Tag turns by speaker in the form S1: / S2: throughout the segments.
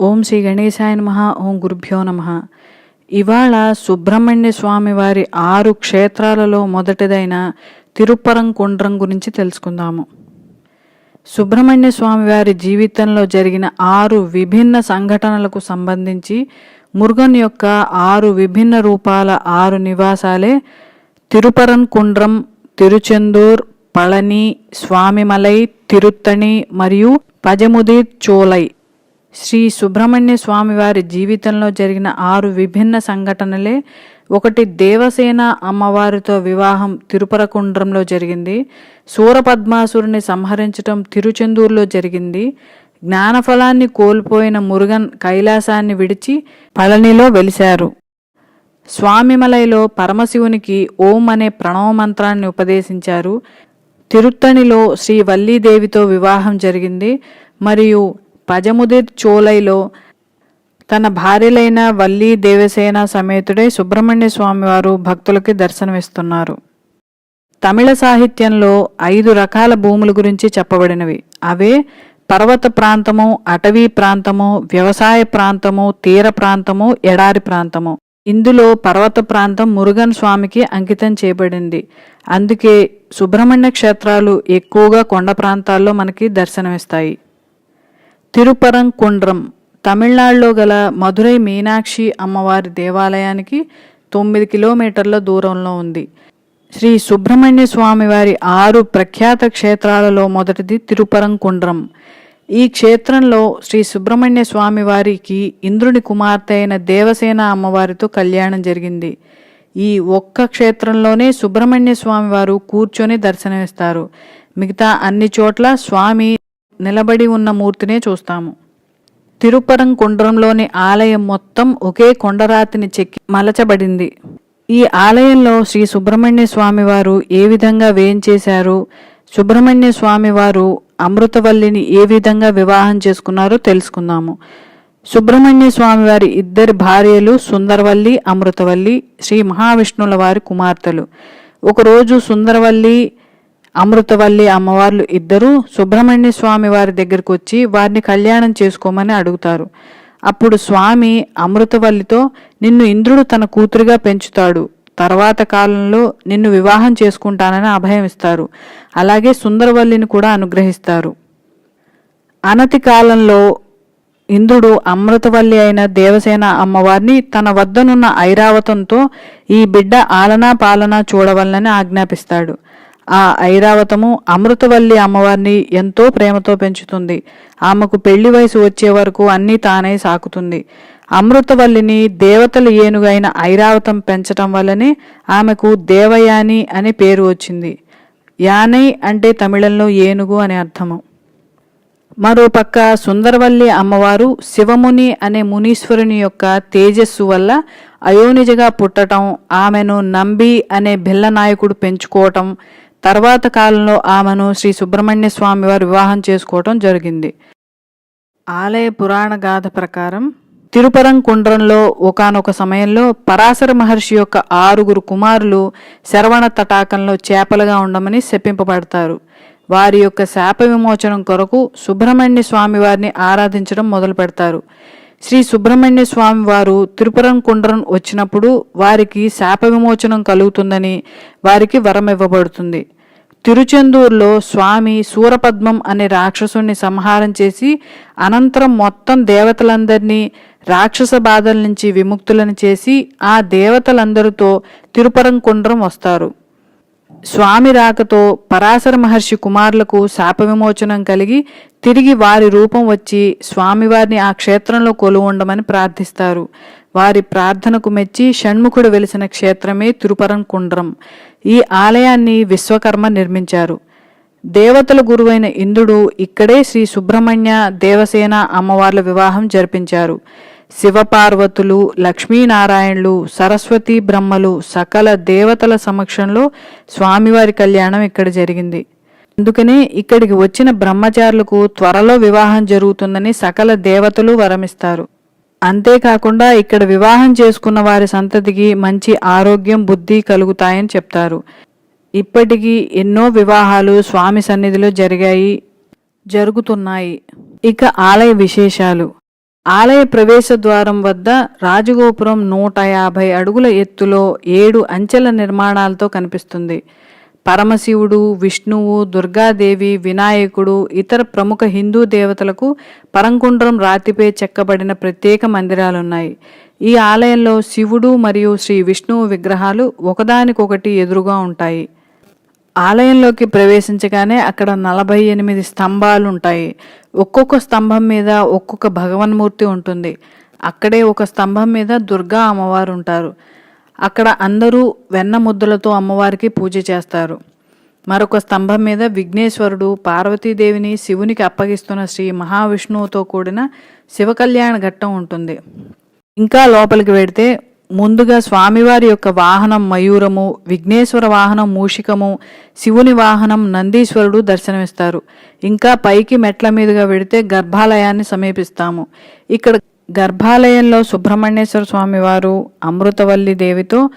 S1: ఓం శ్రీ గణేశాయ నమ ఓం గురుభ్యో నమ. ఇవాళ సుబ్రహ్మణ్య స్వామి వారి ఆరు క్షేత్రాలలో మొదటిదైన తిరుపరం కుండ్రం గురించి తెలుసుకుందాము. సుబ్రహ్మణ్య స్వామి వారి జీవితంలో జరిగిన ఆరు విభిన్న సంఘటనలకు సంబంధించి మురుగన్ యొక్క ఆరు విభిన్న రూపాల ఆరు నివాసాలే తిరుపరన్కుండ్రం తిరుచెందూర్ పళని స్వామిమలై తిరుత్తణి మరియు పజముది చోలై శ్రీ సుబ్రహ్మణ్య స్వామి వారి జీవితంలో జరిగిన ఆరు విభిన్న సంఘటనలే. ఒకటి దేవసేన అమ్మవారితో వివాహం తిరుపరకుండ్రంలో జరిగింది. సూరపద్మాసురుని సంహరించటం తిరుచెందూరులో జరిగింది. జ్ఞానఫలాన్ని కోల్పోయిన మురుగన్ కైలాసాన్ని విడిచి పళనిలో వెలిశారు. స్వామిమలైలో పరమశివునికి ఓం అనే ప్రణవ మంత్రాన్ని ఉపదేశించారు. తిరుత్తణిలో శ్రీ వల్లీదేవితో వివాహం జరిగింది. మరియు పజముదిర్ చోలైలో తన భార్యలైన వల్లీ దేవసేన సమేతుడై సుబ్రహ్మణ్య స్వామివారు భక్తులకి దర్శనమిస్తున్నారు. తమిళ సాహిత్యంలో ఐదు రకాల భూముల గురించి చెప్పబడినవి. అవే పర్వత ప్రాంతము అటవీ ప్రాంతము వ్యవసాయ ప్రాంతము తీర ప్రాంతము ఎడారి ప్రాంతము. ఇందులో పర్వత ప్రాంతం మురుగన్ స్వామికి అంకితం చేయబడింది. అందుకే సుబ్రహ్మణ్య క్షేత్రాలు ఎక్కువగా కొండ ప్రాంతాల్లో మనకి దర్శనమిస్తాయి. తిరుపరంకుండ్రం తమిళనాడులో గల మధురై మీనాక్షి అమ్మవారి దేవాలయానికి తొమ్మిది కిలోమీటర్ల దూరంలో ఉంది. శ్రీ సుబ్రహ్మణ్య స్వామివారి ఆరు ప్రఖ్యాత క్షేత్రాలలో మొదటిది తిరుపరంకుండ్రం. ఈ క్షేత్రంలో శ్రీ సుబ్రహ్మణ్య స్వామివారికి ఇంద్రుని కుమార్తె అయిన దేవసేన అమ్మవారితో కళ్యాణం జరిగింది. ఈ ఒక్క క్షేత్రంలోనే సుబ్రహ్మణ్య స్వామివారు కూర్చొని దర్శనమిస్తారు. మిగతా అన్ని చోట్ల స్వామి నిలబడి ఉన్న మూర్తినే చూస్తాము. తిరుపరం కుండ్రంలోని ఆలయం మొత్తం ఒకే కొండరాతిని చెక్కి మలచబడింది. ఈ ఆలయంలో శ్రీ సుబ్రహ్మణ్య స్వామివారు ఏ విధంగా వేయించేశారు సుబ్రహ్మణ్య స్వామివారు అమృతవల్లిని ఏ విధంగా వివాహం చేసుకున్నారో తెలుసుకుందాము. సుబ్రహ్మణ్య స్వామివారి ఇద్దరు ఇద్దరి భార్యలు సుందరవల్లి అమృతవల్లి శ్రీ మహావిష్ణువుల వారి కుమార్తెలు. ఒకరోజు సుందరవల్లి అమృతవల్లి అమ్మవార్లు ఇద్దరూ సుబ్రహ్మణ్య స్వామి వారి దగ్గరకు వచ్చి వారిని కళ్యాణం చేసుకోమని అడుగుతారు. అప్పుడు స్వామి అమృతవల్లితో నిన్ను ఇంద్రుడు తన కూతురిగా పెంచుతాడు. తర్వాత కాలంలో నిన్ను వివాహం చేసుకుంటానని అభయం ఇస్తారు. అలాగే సుందరవల్లిని కూడా అనుగ్రహిస్తారు. అనతి కాలంలో ఇంద్రుడు అమృతవల్లి అయిన దేవసేన అమ్మవారిని తన వద్దనున్న ఐరావతంతో ఈ బిడ్డ ఆలనా పాలనా చూడవలనని ఆజ్ఞాపిస్తాడు. ఆ ఐరావతము అమృతవల్లి అమ్మవారిని ఎంతో ప్రేమతో పెంచుతుంది. ఆమెకు పెళ్ళి వయసు వచ్చే వరకు అన్నీ తానే సాకుతుంది. అమృతవల్లిని దేవతల ఏనుగైన ఐరావతం పెంచటం వల్లనే ఆమెకు దేవయాని అనే పేరు వచ్చింది. యానై అంటే తమిళంలో ఏనుగు అనే అర్థము. మరోపక్క సుందరవల్లి అమ్మవారు శివముని అనే మునీశ్వరుని యొక్క తేజస్సు వల్ల అయోనిజగా పుట్టటం ఆమెను నంబి అనే బిల్ల నాయకుడు పెంచుకోవటం తర్వాత కాలంలో ఆమెను శ్రీ సుబ్రహ్మణ్య స్వామి వారు వివాహం చేసుకోవటం జరిగింది. ఆలయ పురాణ గాథ ప్రకారం తిరుపరంకుండ్రంలో ఒకానొక సమయంలో పరాశర మహర్షి యొక్క ఆరుగురు కుమారులు శరవణ తటాకంలో చేపలుగా ఉండమని శపింపబడతారు. వారి యొక్క శాప విమోచనం కొరకు సుబ్రహ్మణ్య స్వామి వారిని ఆరాధించడం మొదలు పెడతారు శ్రీ సుబ్రహ్మణ్య స్వామి వారు త్రిపురంకుండ్రం వచ్చినప్పుడు వారికి శాప విమోచనం కలుగుతుందని వారికి వరం ఇవ్వబడుతుంది తిరుచెందూరులో స్వామి సూరపద్మం అనే రాక్షసుని సంహారం చేసి అనంతరం మొత్తం దేవతలందరినీ రాక్షస బాధల నుంచి విముక్తులను చేసి ఆ దేవతలందరితో తిరుపరంకుండ్రం వస్తారు. స్వామి రాకతో పరాశర మహర్షి కుమారులకు శాప విమోచనం కలిగి తిరిగి వారి రూపం వచ్చి స్వామివారిని ఆ క్షేత్రంలో కొలువుండమని ప్రార్థిస్తారు. వారి ప్రార్థనకు మెచ్చి షణ్ముఖుడు వెలిసిన క్షేత్రమే తిరుపరం కుండ్రం ఈ ఆలయాన్ని విశ్వకర్మ నిర్మించారు. దేవతల గురువైన ఇంద్రుడు ఇక్కడే శ్రీ సుబ్రహ్మణ్య దేవసేన అమ్మవార్ల వివాహం జరిపించారు. శివపార్వతులు లక్ష్మీనారాయణులు సరస్వతి బ్రహ్మలు సకల దేవతల సమక్షంలో స్వామివారి కళ్యాణం ఇక్కడ జరిగింది. అందుకనే ఇక్కడికి వచ్చిన బ్రహ్మచారులకు త్వరలో వివాహం జరుగుతుందని సకల దేవతలు వరమిస్తారు. అంతేకాకుండా ఇక్కడ వివాహం చేసుకున్న వారి సంతతికి మంచి ఆరోగ్యం బుద్ధి కలుగుతాయని చెప్తారు. ఇప్పటికీ ఎన్నో వివాహాలు స్వామి సన్నిధిలో జరిగాయి జరుగుతున్నాయి. ఇక ఆలయ విశేషాలు. ఆలయ ప్రవేశ ద్వారం వద్ద రాజగోపురం నూట యాభై అడుగుల ఎత్తులో ఏడు అంచెల నిర్మాణాలతో కనిపిస్తుంది. పరమశివుడు విష్ణువు దుర్గాదేవి వినాయకుడు ఇతర ప్రముఖ హిందూ దేవతలకు పరంకుండ్రం రాతిపై చెక్కబడిన ప్రత్యేక మందిరాలున్నాయి. ఈ ఆలయంలో శివుడు మరియు శ్రీ విష్ణువు విగ్రహాలు ఒకదానికొకటి ఎదురుగా ఉంటాయి. ఆలయంలోకి ప్రవేశించగానే అక్కడ నలభై ఎనిమిది స్తంభాలు ఉంటాయి ఒక్కొక్క స్తంభం మీద ఒక్కొక్క భగవన్మూర్తి ఉంటుంది. అక్కడే ఒక స్తంభం మీద దుర్గా అమ్మవారు ఉంటారు అక్కడ అందరూ వెన్న ముద్దలతో అమ్మవారికి పూజ చేస్తారు. మరొక స్తంభం మీద విఘ్నేశ్వరుడు పార్వతీదేవిని శివునికి అప్పగిస్తున్న శ్రీ మహావిష్ణువుతో కూడిన శివకళ్యాణ ఘట్టం ఉంటుంది. ఇంకా లోపలికి వెడితే ముందుగా స్వామివారి యొక్క వాహనం మయూరము విఘ్నేశ్వర వాహనం మూషికము శివుని వాహనం నందీశ్వరుడు దర్శనమిస్తారు. ఇంకా పైకి మెట్ల మీదుగా వెడితే గర్భాలయాన్ని సమీపిస్తాము. ఇక్కడ గర్భాలయంలో సుబ్రహ్మణ్యేశ్వర స్వామివారు అమృతవల్లి దేవితో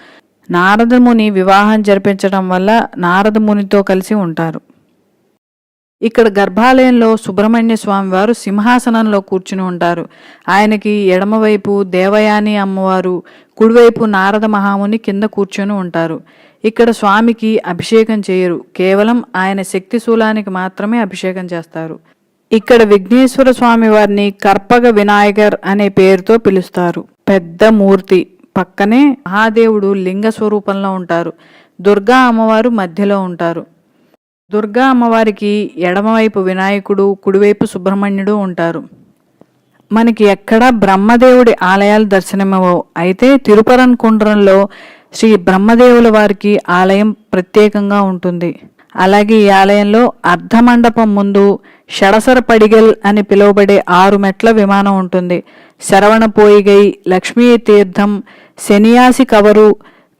S1: నారదముని వివాహం జరిపించడం వల్ల నారదమునితో కలిసి ఉంటారు. ఇక్కడ గర్భాలయంలో సుబ్రహ్మణ్య స్వామి వారు సింహాసనంలో కూర్చుని ఉంటారు. ఆయనకి ఎడమవైపు దేవయాని అమ్మవారు కుడివైపు నారద మహాముని కింద కూర్చొని ఉంటారు. ఇక్కడ స్వామికి అభిషేకం చేయరు. కేవలం ఆయన శక్తి శూలానికి మాత్రమే అభిషేకం చేస్తారు. ఇక్కడ విఘ్నేశ్వర స్వామి వారిని కర్పగ వినాయకర్ అనే పేరుతో పిలుస్తారు. పెద్ద మూర్తి. పక్కనే మహాదేవుడు లింగ స్వరూపంలో ఉంటారు. దుర్గా అమ్మవారు మధ్యలో ఉంటారు. దుర్గా అమ్మవారికి ఎడమవైపు వినాయకుడు కుడివైపు సుబ్రహ్మణ్యుడు ఉంటారు. మనకి ఎక్కడ బ్రహ్మదేవుడి ఆలయాలు దర్శనమవో. అయితే తిరుపరన్ కుండ్రంలో శ్రీ బ్రహ్మదేవుల వారికి ఆలయం ప్రత్యేకంగా ఉంటుంది. అలాగే ఈ ఆలయంలో అర్ధమండపం ముందు షడసర పడిగల్ అని పిలువబడే ఆరు మెట్ల విమానం ఉంటుంది. శరవణ పోయిగై లక్ష్మీ తీర్థం శనియాసి కవరు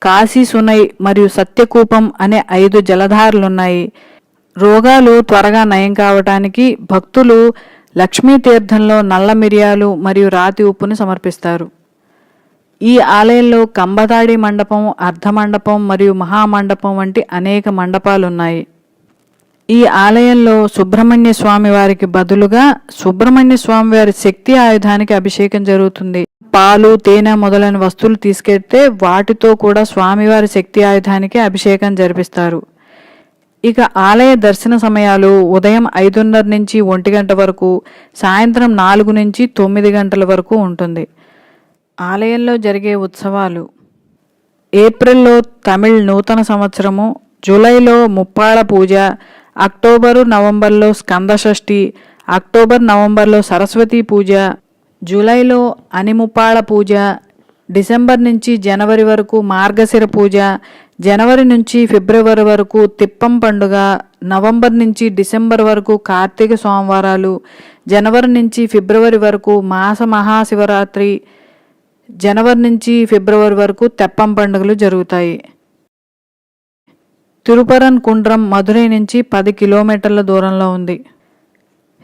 S1: కాశీ సునై మరియు సత్యకూపం అనే ఐదు జలధారలున్నాయి. రోగాలు త్వరగా నయం కావటానికి భక్తులు లక్ష్మీ తీర్థంలో నల్ల మిరియాలు మరియు రాతి ఉప్పుని సమర్పిస్తారు. ఈ ఆలయంలో కంబదాడి మండపం అర్ధమండపం మరియు మహామండపం వంటి అనేక మండపాలున్నాయి. ఈ ఆలయంలో సుబ్రహ్మణ్య స్వామి వారికి బదులుగా సుబ్రహ్మణ్య స్వామి వారి శక్తి ఆయుధానికి అభిషేకం జరుగుతుంది. పాలు తేనె మొదలైన వస్తువులు తీసుకెళ్తే వాటితో కూడా స్వామివారి శక్తి ఆయుధానికి అభిషేకం జరిపిస్తారు. ఇక ఆలయ దర్శన సమయాలు ఉదయం ఐదున్నర నుంచి ఒంటి గంట వరకు సాయంత్రం నాలుగు నుంచి తొమ్మిది గంటల వరకు ఉంటుంది. ఆలయంలో జరిగే ఉత్సవాలు. ఏప్రిల్లో తమిళ్ నూతన సంవత్సరము జూలైలో ముప్పాళ పూజ అక్టోబరు నవంబర్లో స్కంద షష్ఠి అక్టోబర్ నవంబర్లో సరస్వతి పూజ జూలైలో అనిముప్పాళ పూజ డిసెంబర్ నుంచి జనవరి వరకు మార్గశిర పూజ జనవరి నుంచి ఫిబ్రవరి వరకు తిప్పం పండుగ నవంబర్ నుంచి డిసెంబర్ వరకు కార్తీక సోమవారాలు జనవరి నుంచి ఫిబ్రవరి వరకు మాస మహాశివరాత్రి జనవరి నుంచి ఫిబ్రవరి వరకు తెప్పం పండుగలు జరుగుతాయి. తిరుపరన్ కుండ్రం మధురై నుంచి పది కిలోమీటర్ల దూరంలో ఉంది.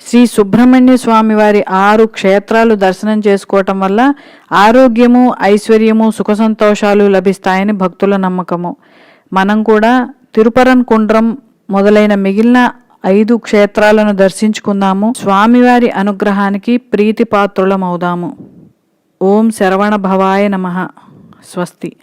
S1: శ్రీ సుబ్రహ్మణ్య స్వామి వారి ఆరు క్షేత్రాలు దర్శనం చేసుకోవటం వల్ల ఆరోగ్యము ఐశ్వర్యము సుఖ సంతోషాలు లభిస్తాయని భక్తుల నమ్మకము. మనం కూడా తిరుపరన్ కుండ్రం మొదలైన మిగిలిన ఐదు క్షేత్రాలను దర్శించుకుందాము. స్వామివారి అనుగ్రహానికి ప్రీతిపాత్రులమవుదాము. ఓం శరవణ భవాయ నమ. స్వస్తి.